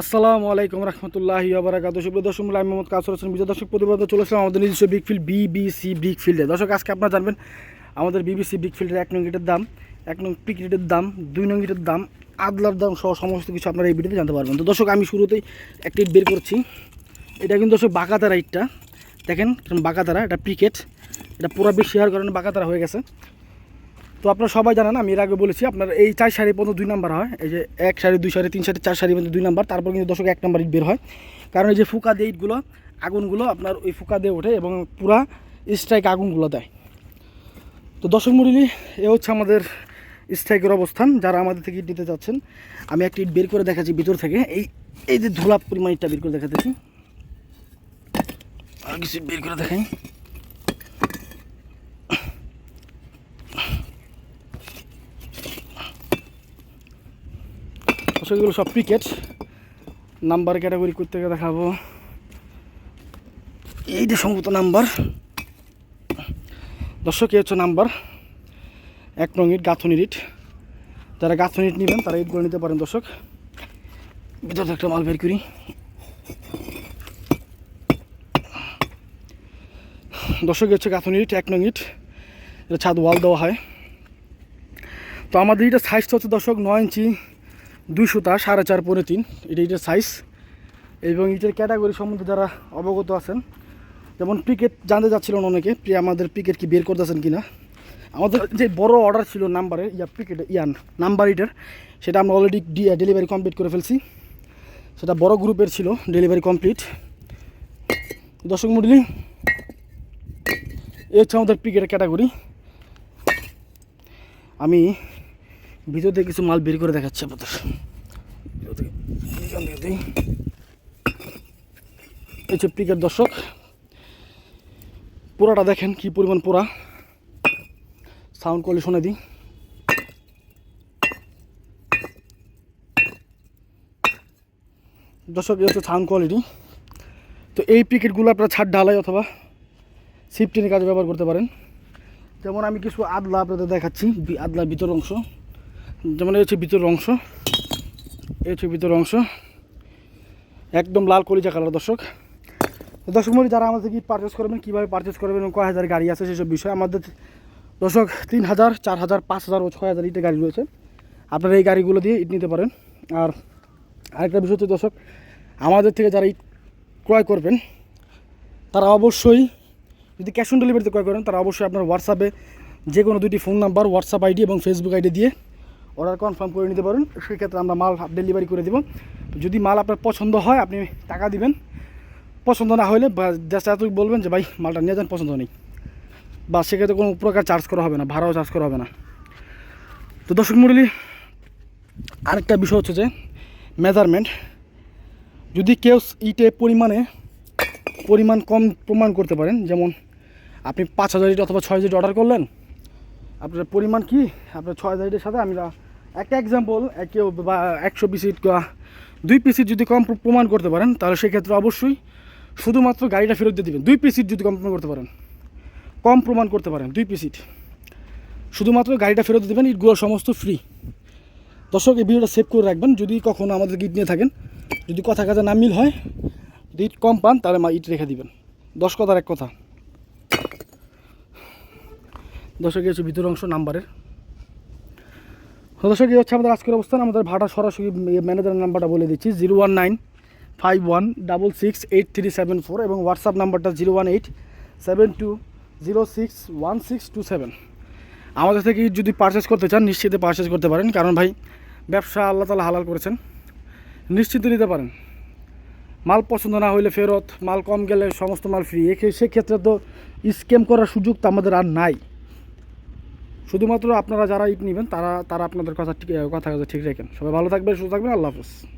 আসসালামু আলাইকুম রহমতুল্লাহ আবরাকাত সুপ্রিয় দর্শক আমি মোহাম্মদ কাসর হোসেন। বিজয় দর্শক প্রতিবেদন চলে আসলাম আমাদের নিজস্ব বিগ ফিল্ড বিবিসি বিগ ফিল্ডে দর্শক, আজকে আপনারা জানবেন, আমাদের বিবিসি বিগ ফিল্ডের এক নং দাম, এক নং পিকেটের দাম, দুই নং দাম, আদলার দাম সহ সমস্ত কিছু আপনারা এই ভিডিওতে জানতে পারবেন। তো দর্শক, আমি শুরুতেই একটি বের করছি। এটা কিন্তু দর্শক বাঁকাতারা ইটটা। দেখেন বাঁকাতারা, এটা পিকেট এটা পুরো বেশি শেয়ার করেন, বাঁকাতারা হয়ে গেছে। তো আপনারা সবাই জানেন, আমি এর আগে বলেছি, আপনার এই চার সারি পর্যন্ত দুই নাম্বার হয়। এই যে এক সারি, দুই সারি, তিন সারি, চার সারি পর্যন্ত দুই নাম্বার, তারপর কিন্তু দশক এক নাম্বার ইট বের হয়। কারণ এই যে ফুকা দিয়ে ইটগুলো, আগুনগুলো আপনার ওই ফুকা দিয়ে ওঠে এবং পুরা স্ট্রাইক আগুনগুলো দেয়। তো দর্শক মুরলি এ হচ্ছে আমাদের স্ট্রাইকের অবস্থান। যারা আমাদের থেকে ইট নিতে চাচ্ছেন, আমি একটা ইট বের করে দেখাচ্ছি ভিতর থেকে। এই এই যে ধুলা পরিমাণ ইটটা বের করে দেখাতেছি। আর কিছু বের করে দেখাই। এগুলো সব পিকেট নাম্বার ক্যাটাগরি করতে দেখাবো? এইটা সম্ভবত নাম্বার দর্শক, এই হচ্ছে নাম্বার এক নং ইট গাঁথনির ইট। যারা গাঁথনি ইট নেবেন, তারা ইটগুলো নিতে পারেন দর্শক। ভিতরে একটা মাল বের করি। দর্শক হচ্ছে গাঁথনির ইট, এক নং ইট। এটা ছাদ ওয়াল দেওয়া হয়। তো আমাদের এটা সাইজটা হচ্ছে দর্শক নয় ইঞ্চি। দুই সাড়ে চার পনেরো তিন। এটা এটার সাইজ এবং ইটের ক্যাটাগরি সম্বন্ধে যারা অবগত আছেন, যেমন পিকেট জানতে যাচ্ছিলেন অনেকে আমাদের ক্রিকেট কি বের করতেছেন কিনা। আমাদের যে বড় অর্ডার ছিল নাম্বারের ইয়া পিকেট ইয়ান নাম্বার ইটের সেটা আমরা অলরেডি ডেলিভারি কমপ্লিট করে ফেলছি। সেটা বড় গ্রুপের ছিল ডেলিভারি কমপ্লিট দর্শক মন্ডলী, এই হচ্ছে আমাদের পিকেটের ক্যাটাগরি আমি ভিতর থেকে কিছু মাল বের করে দেখাচ্ছে আপনাদের। ভিতর দর্শক, পোড়াটা দেখেন কি পরিমাণ পোড়া। সাউন্ড কোয়ালিটি শুনে দিই। দর্শক, এই হচ্ছে সাউন্ড কোয়ালিটি। তো এই পিকেটগুলো আপনারা ছাদ ঢালাই অথবা সিফটিনের কাজে ব্যবহার করতে পারেন। যেমন আমি কিছু আদলা আপনাদের দেখাচ্ছি আদলার ভিতর অংশ। যেমন এই হচ্ছে ভিতর অংশ। এই হচ্ছে ভিতর অংশ। একদম লাল কলিজা কালার দর্শক। দর্শক মন্ডলী, যারা আমাদের কি পারচেস করবেন, কীভাবে পারচেস করবেন এবং কয় হাজার গাড়ি আছে সেসব বিষয়ে আমাদের দর্শক তিন হাজার, চার হাজার, পাঁচ হাজার ও ছয় হাজার ইটের গাড়ি রয়েছে। আপনারা এই গাড়িগুলো দিয়ে ইট নিতে পারেন। আর আরেকটা বিষয় হচ্ছে দর্শক, আমাদের থেকে যারা ইট ক্রয় করবেন, তারা অবশ্যই যদি ক্যাশ অন ডেলিভারিতে ক্রয় করেন, তারা অবশ্যই আপনার হোয়াটসঅ্যাপে যে কোনো দুটি ফোন নাম্বার হোয়াটসঅ্যাপ আইডি এবং ফেসবুক আইডি দিয়ে অর্ডার কনফার্ম করে নিতে পারেন। সেক্ষেত্রে আমরা মাল ডেলিভারি করে দেবো। যদি মাল আপনার পছন্দ হয়, আপনি টাকা দিবেন। পছন্দ না হলে জাস্ট এতই বলবেন যে, ভাই, মালটা নিয়ে যান, পছন্দ নেই। বা সেক্ষেত্রে কোনো প্রকার চার্জ করা হবে না, ভাড়াও চার্জ করা হবে না। তো দর্শক মুরলি আরেকটা বিষয় হচ্ছে যে মেজারমেন্ট যদি কেউ ইটে পরিমাণে, পরিমাণ কম প্রমাণ করতে পারেন, যেমন আপনি পাঁচ হাজার ইট অথবা ছয় হাজার অর্ডার করলেন, আপনার পরিমাণ কি? আপনার ছয় হাজার ইটের সাথে আমি একটা এক্সাম্পল কেউ বা একশো পিস ইট বা দুই পিস ইট যদি কম প্রমাণ করতে পারেন, তাহলে সেক্ষেত্রে অবশ্যই শুধুমাত্র গাড়িটা ফেরত দিয়ে দেবেন। দুই পিস ইট যদি কম প্রমাণ করতে পারেন, কম প্রমাণ করতে পারেন, দুই পিস ইট শুধুমাত্র গাড়িটা ফেরত দেবেন ইটগুলো সমস্ত ফ্রি দর্শক, এই ভিডিওটা সেভ করে রাখবেন। যদি কখনো আমাদের ইট নিয়ে থাকেন, যদি কথা কাজে না মিল হয়, যদি ইট কম পান, তাহলে মা ইট রেখে দিবেন। দশ কথার এক কথা। দর্শক হচ্ছে ভিতর অংশ নাম্বারের দর্শক, এই হচ্ছে আমাদের আজকের অবস্থান। আমাদের ভাড়া সরাসরি ম্যানেজারের নাম্বারটা বলে দিচ্ছি zero one nine five one double six eight three seven four এবং হোয়াটসঅ্যাপ নাম্বারটা zero one eight seven two zero six one six two seven আমাদের থেকে যদি পারচেস করতে চান, নিশ্চিতে পারচেস করতে পারেন, কারণ ভাই ব্যবসা আল্লাহ তালা হালাল করেছেন। নিশ্চিন্তে নিতে পারেন। মাল পছন্দ না হইলে ফেরত, মাল কম গেলে সমস্ত মাল ফ্রি সেক্ষেত্রে তো স্ক্যাম করার সুযোগ তো আমাদের আর নাই। শুধুমাত্র আপনারা যারা ইট নেবেন, তারা তারা আপনাদের কথা ঠিক কথা ঠিক রাখেন। সবাই ভালো থাকবেন, সুস্থ থাকবেন, আল্লাহ হাফেজ।